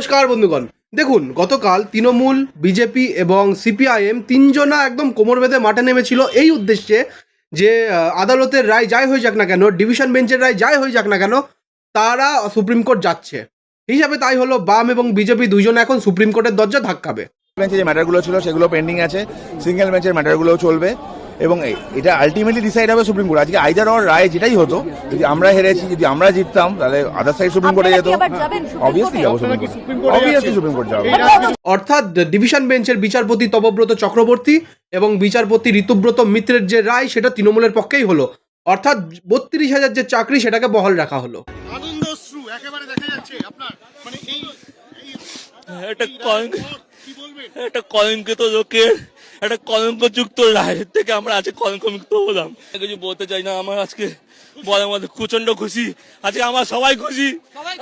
নমস্কার, বন্ধুগণ। দেখুন, গতকাল তৃণমূল, বিজেপি এবং সিপিআইএম তিনজনা একদম কোমর বেঁধে মাঠে নেমেছিল এই উদ্দেশ্যে যে আদালতের রায় যাই হয়ে যাক না কেন, ডিভিশন বেঞ্চের রায় যাই হয়ে যাক না কেন, তারা সুপ্রিম কোর্ট যাচ্ছে। হিসাবে তাই হলো, বাম এবং বিজেপি দুইজন এখন সুপ্রিম কোর্টের দরজা ধাক্কাবে। যে ম্যাটারগুলো ছিল, সেগুলো পেন্ডিং আছে। সিঙ্গেল বেঞ্চের ম্যাটারগুলো চলবে। এবং এটা আলটিমেটলি ডিসাইড হবে সুপ্রিম কোর্ট আজকে আইদার অর রায় যেটাই হতো যদি আমরা হেরেছি যদি আমরা জিততাম তাহলে আদার সাইড সুপ্রিম কোর্টে যেত আপনারা কি আবার যাবেন সুপ্রিম অবভিয়াসলি কোর্টে? যাব supreme court obviously supreme court যাব অর্থাৎ ডিভিশন বেঞ্চের বিচারপতি তপব্রত চক্রবর্তী এবং বিচারপতি ঋতুব্রত মিত্রের যে রায় সেটা তৃণমূলের পক্ষেই হলো অর্থাৎ বত্রিশ হাজার যে চাকরি সেটাকে বহাল রাখা হলো আনন্দ একেবারে দেখা যাচ্ছে আপনার মানে এই এই একটা কলঙ্ক কি বলবেন একটা কলঙ্কিত লোকের একটা কলঙ্কযুক্ত রায়ের থেকে আমরা আজকে কলঙ্ক মুক্ত হলাম কিছু বলতে চাই না আমার আজকে বলার মধ্যে প্রচণ্ড খুশি। আজকে আমার সবাই খুশি।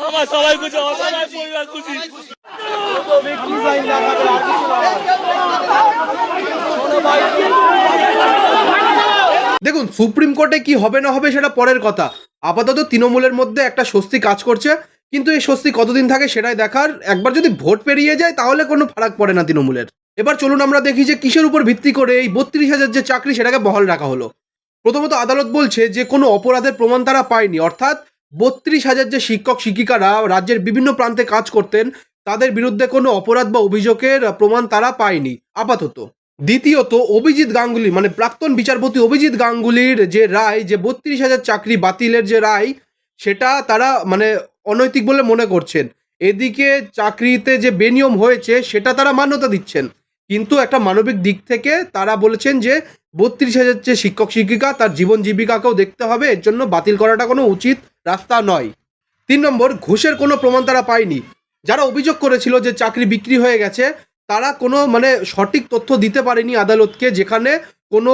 আমার সবাই খুশি আমার সবাই পরিবার খুশি। দেখুন সুপ্রিম কোর্টে কি হবে না হবে সেটা পরের কথা। আপাতত তৃণমূলের মধ্যে একটা স্বস্তি কাজ করছে কিন্তু এই স্বস্তি কতদিন থাকে সেটাই দেখার। একবার যদি ভোট পেরিয়ে যায় তাহলে কোনো ফারাক পড়ে না তৃণমূলের। এবার চলুন আমরা দেখি যে কিসের উপর ভিত্তি করে এই বত্রিশ হাজার যে চাকরি সেটাকে বহাল রাখা হলো। প্রথমত আদালত বলছে যে কোনো অপরাধের প্রমাণ তারা পায়নি। অর্থাৎ বত্রিশ হাজার যে শিক্ষক, শিক্ষিকারা রাজ্যের বিভিন্ন প্রান্তে কাজ করতেন, তাদের বিরুদ্ধে কোনো অপরাধ বা অভিযোগের প্রমাণ তারা পায়নি। আপাতত। দ্বিতীয়ত, অভিজিৎ গাঙ্গুলি মানে প্রাক্তন বিচারপতি অভিজিৎ গাঙ্গুলির যে রায়, যে বত্রিশ হাজার চাকরি বাতিলের যে রায়, সেটা তারা মানে অনৈতিক বলে মনে করছেন। এদিকে চাকরিতে যে বেনিয়ম হয়েছে, সেটা তারা মান্যতা দিচ্ছেন। কিন্তু একটা মানবিক দিক থেকে তারা বলেছেন যে বত্রিশ হাজার যে শিক্ষক, শিক্ষিকা তার জীবন জীবিকাকেও দেখতে হবে, এর জন্য বাতিল করাটা কোনো উচিত রাস্তা নয়। তিন নম্বর, ঘুষের কোনো প্রমাণ তারা পায়নি। যারা অভিযোগ করেছিল যে চাকরি বিক্রি হয়ে গেছে, তারা কোনো মানে সঠিক তথ্য দিতে পারেনি আদালতকে, যেখানে কোনো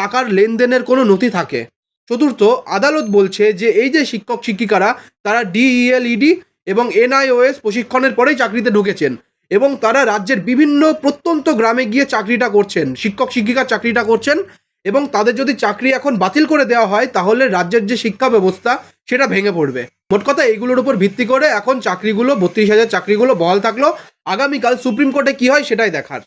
টাকার লেনদেনের কোনো নথি থাকে। চতুর্থ, আদালত বলছে যে এই যে শিক্ষক, শিক্ষিকারা, তারা ডিইএলইডি এবং এনআইওএস প্রশিক্ষণের পরেই চাকরিতে ঢুকেছেন। এবং তারা রাজ্যের বিভিন্ন প্রত্যন্ত গ্রামে গিয়ে চাকরিটা করছেন, শিক্ষক শিক্ষিকা চাকরিটা করছেন এবং তাদের যদি চাকরি এখন বাতিল করে দেওয়া হয়, তাহলে রাজ্যের যে শিক্ষা ব্যবস্থা, সেটা ভেঙে পড়বে। মোট কথা, এইগুলোর উপর ভিত্তি করে এখন চাকরিগুলো, বত্রিশ হাজার চাকরিগুলো বহাল থাকল। আগামীকাল সুপ্রিম কোর্টে কি হয়, সেটাই দেখার।